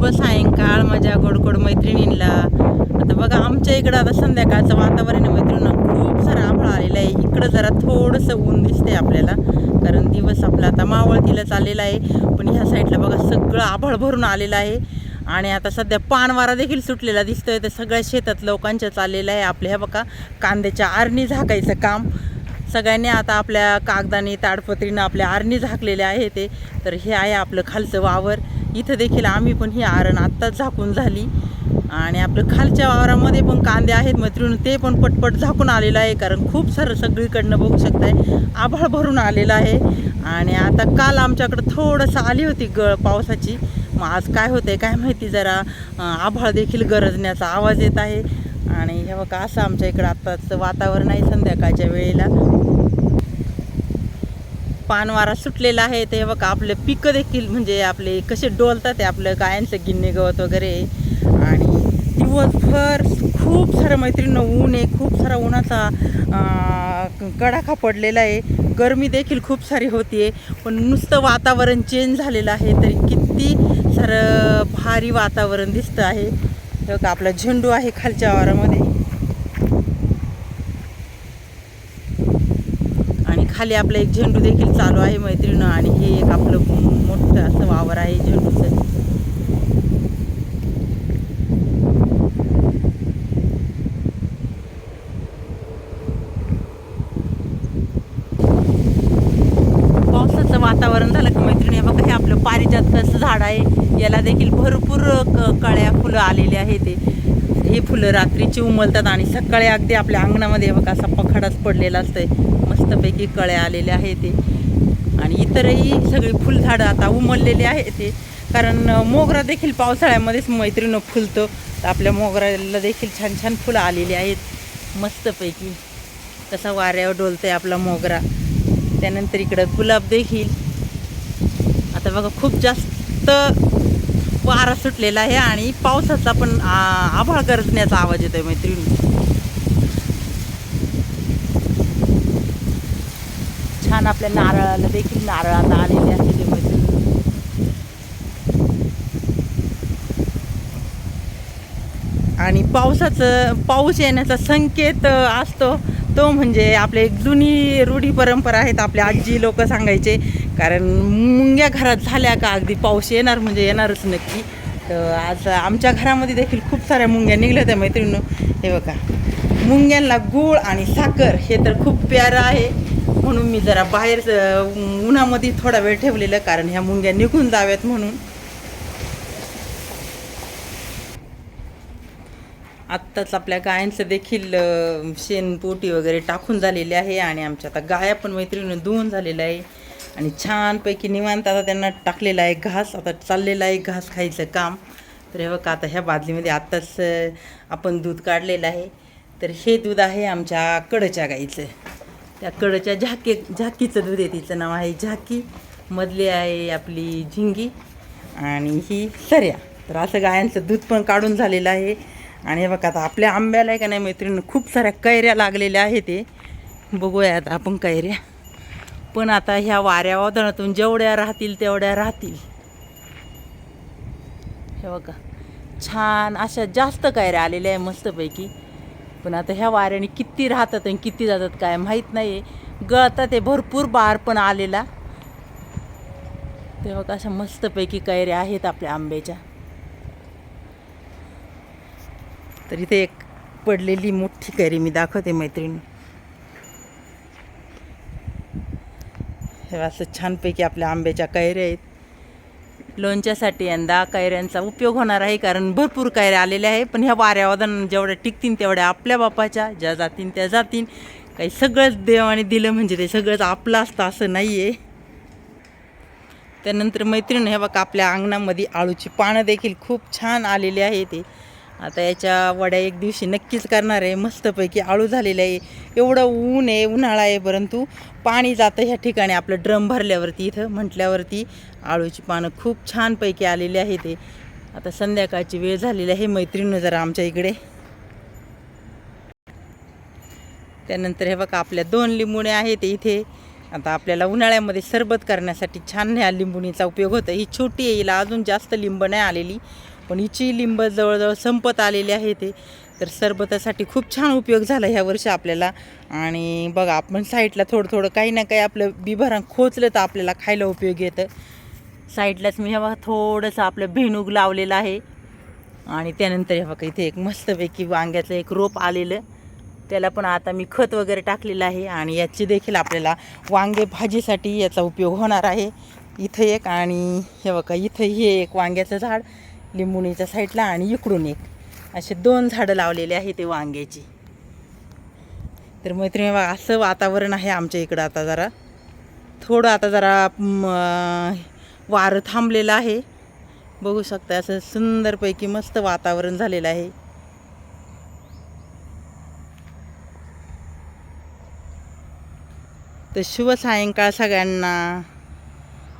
शुभ सायंकाळ माझ्या गोडगोड मैत्रिणींना आता बघा आमच्या इकडं आता संध्याकाळचं वातावरण आहे मैत्रिणींना. खूप सारा आभाळ आलेलं आहे. इकडं जरा थोडंसं ऊन दिसतंय आपल्याला. कारण दिवस आपला आता मावळतीला चाललेला आहे. पण ह्या साईडला बघा सगळं आभाळ भरून आलेलं आहे. आणि आता सध्या पानवारा देखील सुटलेला दिसतोय. तर सगळ्या शेतात लोकांच्या चाललेलं आहे आपल्या ह्या बघा कांद्याच्या आरणी झाकायचं काम. सगळ्यांनी आता आपल्या कागदाने ताडपत्रीनं आपल्या आरणी झाकलेल्या आहे ते. तर हे आहे आपलं खालचं वावर. इथं देखील आम्ही पण ही आरण आत्ताच झाकून झाली. आणि आपलं खालच्या वावरामध्ये पण कांदे आहेत मैत्रीण ते पण पटपट झाकून आलेलं आहे कारण खूप सारं सगळीकडनं बघू शकताय आभाळ भरून आलेलं आहे. आणि आता काल आमच्याकडं थोडंसं आली होती गळ पावसाची. मग आज काय होतंय काय माहिती जरा आभाळ देखील गरजण्याचा आवाज येत आहे. आणि हे बघा असं आमच्या इकडं आत्ताचं वातावरण आहे संध्याकाळच्या वेळेला. पानवारा सुटलेला आहे. ते बघा आपले पिकं देखील म्हणजे आपले कसे डोलतात ते आपलं गायांचं गिन्ने गवत वगैरे. आणि दिवसभर खूप सारं मैत्रिणीनं ऊन आहे खूप सारा उन्हाचा कडाखा पडलेला आहे. गरमी देखील खूप सारी होतीये. पण नुसतं वातावरण चेंज झालेलं आहे तरी किती सारं भारी वातावरण दिसतं आहे. बघा आपला झेंडू आहे खालच्या वारामध्ये आणि खाली आपलं एक झेंडू देखील चालू आहे मैत्रिणं आणि हे एक आपलं मोठं असं वावर आहे झेंडूचं. पावसाचं वातावरण झालं का मैत्रिणी? बघा हे आपलं पारिजातकाचं झाड आहे. याला देखील भरपूर कळ्या फुलं आलेली आहे ते हे फुलं रात्रीची उमलतात आणि सकाळी अगदी आपल्या अंगणामध्ये बघा असा पखाडाच पडलेला असतंय. मस्तपैकी कळ्या आलेल्या आहे ते. आणि इतरही सगळी फुलझाडं आता उमललेली आहे ते. कारण मोगरा देखील पावसाळ्यामध्येच मैत्रिणं फुलतो. तर आपल्या मोगऱ्याला देखील छान छान फुलं आलेली आहेत. मस्तपैकी. कसा वाऱ्यावर डोलतंय आपला मोगरा. त्यानंतर इकडं गुलाब देखील. आता बघा खूप जास्त वारा सुटलेला आहे आणि पावसाचा पण आभाळ गरजण्याचा आवाज येतोय मैत्रिणी. छान आपल्या नारळाला देखील नारळ आता आलेले आहे ते मैत्रिणी. आणि पावसाचं पाऊस येण्याचा संकेत असतो. तो म्हणजे आपले एक जुनी रूढी परंपरा आहेत आपले आजी लोक सांगायचे कारण मुंग्या घरात झाल्या का अगदी पाऊस येणार म्हणजे येणारच नक्की. तर आज आमच्या घरामध्ये देखील खूप साऱ्या मुंग्या निघल्या होत्या मैत्रिणीनं. हे बघा. मुंग्यांना गूळ आणि साखर हे तर खूप प्यारं आहे. म्हणून मी जरा बाहेर उन्हामध्ये थोडा वेळ ठेवलेलं कारण ह्या मुंग्या निघून जाव्यात म्हणून. आत्ताच आपल्या गायांचं देखील शेणपोटी वगैरे टाकून झालेले आहे आणि आमच्या आता गाया पण मैत्रिणीनं धुवून झालेल्या आहे. आणि छानपैकी निवांत आता त्यांना टाकलेला आहे घास आता चाललेला आहे घास खायचं काम. तर हे बघा आता ह्या बादलीमध्ये आत्ताच आपण दूध काढलेलं आहे. तर हे दूध आहे आमच्या कडच्या गाईचं. त्या कडच्या झाकी झाकीचं दूध आहे तिचं नाव आहे झाकी. मधली आहे आपली झिंगी आणि ही सर्या तर असं गायांचं दूध पण काढून झालेलं आहे. आणि हे बघा आता आपल्या आंब्याला आहे का नाही मैत्रिणी खूप साऱ्या कैऱ्या लागलेल्या आहेत ते बघूया आता आपण कैऱ्या. पण आता ह्या वाऱ्या वादळातून जेवढ्या राहतील तेवढ्या राहतील. हे बघा छान अशा जास्त कायऱ्या आलेल्या आहे मस्तपैकी. पण आता ह्या वाऱ्याने किती राहतात आणि किती जातात काय माहीत नाही गळतात ते भरपूर बार पण आलेला. ते बघा अशा मस्तपैकी कैऱ्या आहेत आपल्या आंब्याच्या. तर इथे एक पडलेली मोठी कैरी मी दाखवते मैत्रिणी. हे असं छानपैकी आपल्या आंब्याच्या कैऱ्या आहेत. लोणच्यासाठी यंदा कैऱ्यांचा उपयोग होणार आहे कारण भरपूर कैऱ्या आलेल्या आहे पण ह्या वाऱ्यावादन जेवढ्या टिकतील तेवढ्या आपल्या बापाच्या ज्या जातीन त्या जातीन. काही सगळंच देवाने दिलं म्हणजे ते सगळंच आपलं असतं असं नाही आहे त्यानंतर मैत्रीण हे बघा आपल्या अंगणामध्ये आळूची पानं देखील खूप छान आलेली आहे ते आता याच्या वड्या एक दिवशी नक्कीच करणार आहे. मस्तपैकी आळू झालेलं आहे. एवढं ऊन आहे उन्हाळा आहे परंतु पाणी जातं ह्या ठिकाणी आपलं ड्रम भरल्यावरती इथं म्हटल्यावरती आळूची पानं खूप छानपैकी आलेली आहे ते आता संध्याकाळची वेळ झालेली आहे. मैत्रिणीनं जरा आमच्या इकडे. त्यानंतर हे बघा आपल्या दोन लिंबुणे आहेत इथे. आता आपल्याला उन्हाळ्यामध्ये सरबत करण्यासाठी छान ह्या लिंबुणीचा उपयोग होतो. ही छोटी आहे अजून जास्त लिंब नाही आलेली. पण हिची लिंब जवळजवळ संपत आलेली आहे ते. तर सरबतासाठी खूप छान उपयोग झाला ह्या वर्षी आपल्याला. आणि बघा आपण साईडला थोडं थोडं काही ना काही आपलं बिभारण खोचलं तर आपल्याला खायला उपयोग येतं. साईडलाच मी हवा थोडंसं आपलं भेणूग लावलेलं आहे. आणि त्यानंतर हे बघा इथे एक मस्तपैकी वांग्याचं एक रोप आलेलं. त्याला पण आता मी खत वगैरे टाकलेलं आहे. आणि याची देखील आपल्याला वांगे भाजीसाठी याचा उपयोग होणार आहे. इथं एक आणि हे बघा इथं हे एक वांग्याचं झाड. लिंबुणीच्या साईडला आणि इकडून एक. असे दोन झाडं लावलेले आहे ते वांग्याची. तर मैत्रिणी बघा असं वातावरण आहे आमच्या इकडं आता जरा. थोडं आता जरा वारं थांबलेलं आहे. बघू शकता असं सुंदरपैकी मस्त वातावरण झालेलं आहे. तर शुभ सायंकाळ सगळ्यांना.